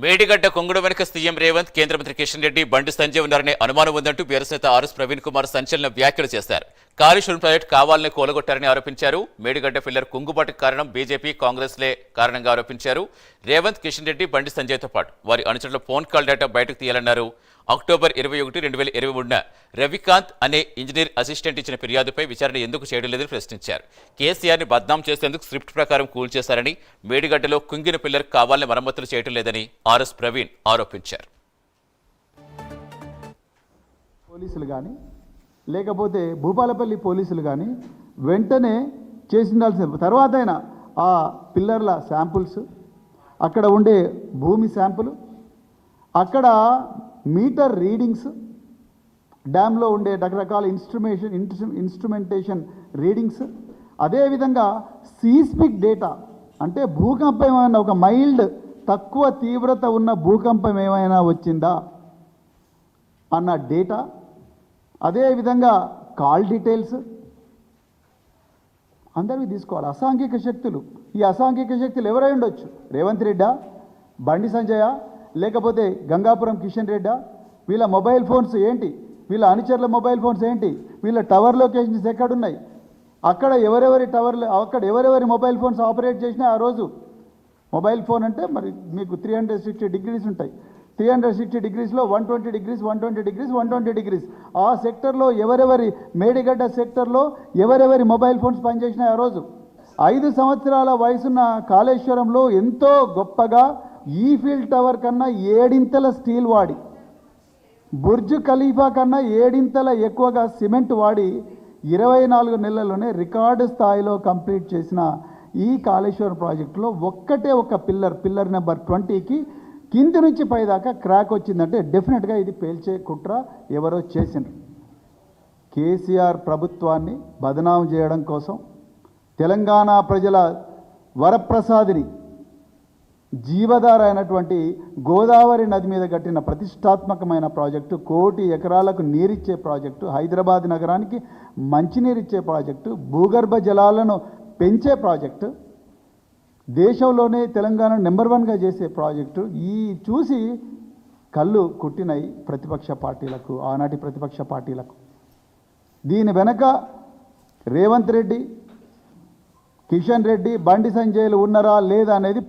మేడిగడ్డ కొంగుడు వెనుక సీఎం రేవంత్ కేంద్ర మంత్రి కిషన్ రెడ్డి బండి సంజయ్ ఉన్నారనే అనుమానం ఉందంటూ బీఆర్ఎస్ నేత ఆర్ఎస్ ప్రవీణ్ కుమార్ సంచలన వ్యాఖ్యలు చేశారు. కాళేశ్వరం ప్రాజెక్టు కావాలని కూలగొట్టారని ఆరోపించారు. మేడిగడ్డ ఫిల్లర్ కుంగుబాటుకు కారణం బీజేపీ కాంగ్రెస్లే కారణంగా ఆరోపించారు. రేవంత్ కిషన్ రెడ్డి బండి సంజయ్తో పాటు వారి అనుచరుల ఫోన్ కాల్ డేటా బయటకు తీయాలన్నారు. అక్టోబర్ ఇరవై ఒకటి రెండు వేల ఇరవై మూడున రవికాంత్ అనే ఇంజనీర్ అసిస్టెంట్ ఇచ్చిన ఫిర్యాదుపై విచారణ ఎందుకు చేయడం లేదని ప్రశ్నించారు. కేసీఆర్ని బద్నాం చేసేందుకు స్క్రిప్ట్ ప్రకారం కూల్చేశారని మేడిగడ్డలో కుంగిన పిల్లర్ కావాలని మరమ్మతులు చేయడం లేదని ఆర్ఎస్ ప్రవీణ్ ఆరోపించారు. పోలీసులు కానీ లేకపోతే భూపాలపల్లి పోలీసులు కానీ వెంటనే చేసిండాల్సిన తర్వాత అయినా ఆ పిల్లర్ల శాంపుల్స్ అక్కడ ఉండే భూమి శాంపుల్ అక్కడ మీటర్ రీడింగ్స్ డ్యామ్లో ఉండే రకరకాల ఇన్స్ట్రుమేషన్ ఇన్స్ట్రుమెంటేషన్ రీడింగ్స్ అదేవిధంగా సీస్మిక్ డేటా అంటే భూకంపం ఏమైనా ఒక మైల్డ్ తక్కువ తీవ్రత ఉన్న భూకంపం ఏమైనా వచ్చిందా అన్న డేటా అదేవిధంగా కాల్ డీటెయిల్స్ అందరివి తీసుకోవాలి. అసాంఘిక శక్తులు. ఈ అసాంఘిక శక్తులు ఎవరై ఉండొచ్చు? రేవంత్ రెడ్డా బండి సంజయ లేకపోతే గంగాపురం కిషన్ రెడ్డా? వీళ్ళ మొబైల్ ఫోన్స్ ఏంటి? వీళ్ళ అనుచరుల మొబైల్ ఫోన్స్ ఏంటి? వీళ్ళ టవర్ లొకేషన్స్ ఎక్కడున్నాయి? అక్కడ ఎవరెవరి టవర్లు అక్కడ ఎవరెవరి మొబైల్ ఫోన్స్ ఆపరేట్ చేసినా ఆ రోజు మొబైల్ ఫోన్ అంటే మరి మీకు త్రీ హండ్రెడ్ సిక్స్టీ డిగ్రీస్ ఉంటాయి. Three hundred sixty డిగ్రీస్లో one twenty degrees one twenty degrees one twenty degrees ఆ సెక్టర్లో ఎవరెవరి మేడిగడ్డ సెక్టర్లో ఎవరెవరి మొబైల్ ఫోన్స్ పనిచేసినాయి ఆ రోజు? ఐదు సంవత్సరాల వయసున్న కాళేశ్వరంలో ఎంతో గొప్పగా ఈఫిల్ టవర్ కన్నా ఏడింతల స్టీల్ వాడి బుర్జ్ ఖలీఫా కన్నా ఏడింతల ఎక్కువగా సిమెంట్ వాడి ఇరవై నాలుగు నెలల్లోనే రికార్డు స్థాయిలో కంప్లీట్ చేసిన ఈ కాళేశ్వరం ప్రాజెక్టులో ఒక్కటే ఒక పిల్లర్ పిల్లర్ నెంబర్ ట్వంటీకి కింది నుంచి పైదాకా క్రాక్ వచ్చిందంటే డెఫినెట్గా ఇది పేల్చే కుట్ర ఎవరో చేసిండ్రు. కేసీఆర్ ప్రభుత్వాన్ని బదనాం చేయడం కోసం తెలంగాణ ప్రజల వరప్రసాదిని జీవధార అయినటువంటి గోదావరి నది మీద కట్టిన ప్రతిష్టాత్మకమైన ప్రాజెక్టు కోటి ఎకరాలకు నీరిచ్చే ప్రాజెక్టు హైదరాబాద్ నగరానికి మంచినీరిచ్చే ప్రాజెక్టు భూగర్భ జలాలను పెంచే ప్రాజెక్టు దేశంలోనే తెలంగాణ నెంబర్ వన్గా చేసే ప్రాజెక్టు. ఈ చూసి కళ్ళు కుట్టినాయి ప్రతిపక్ష పార్టీలకు ఆనాటి ప్రతిపక్ష పార్టీలకు. దీని వెనక రేవంత్ రెడ్డి కిషన్ రెడ్డి బండి సంజయ్లు ఉన్నారా లేదా అనేది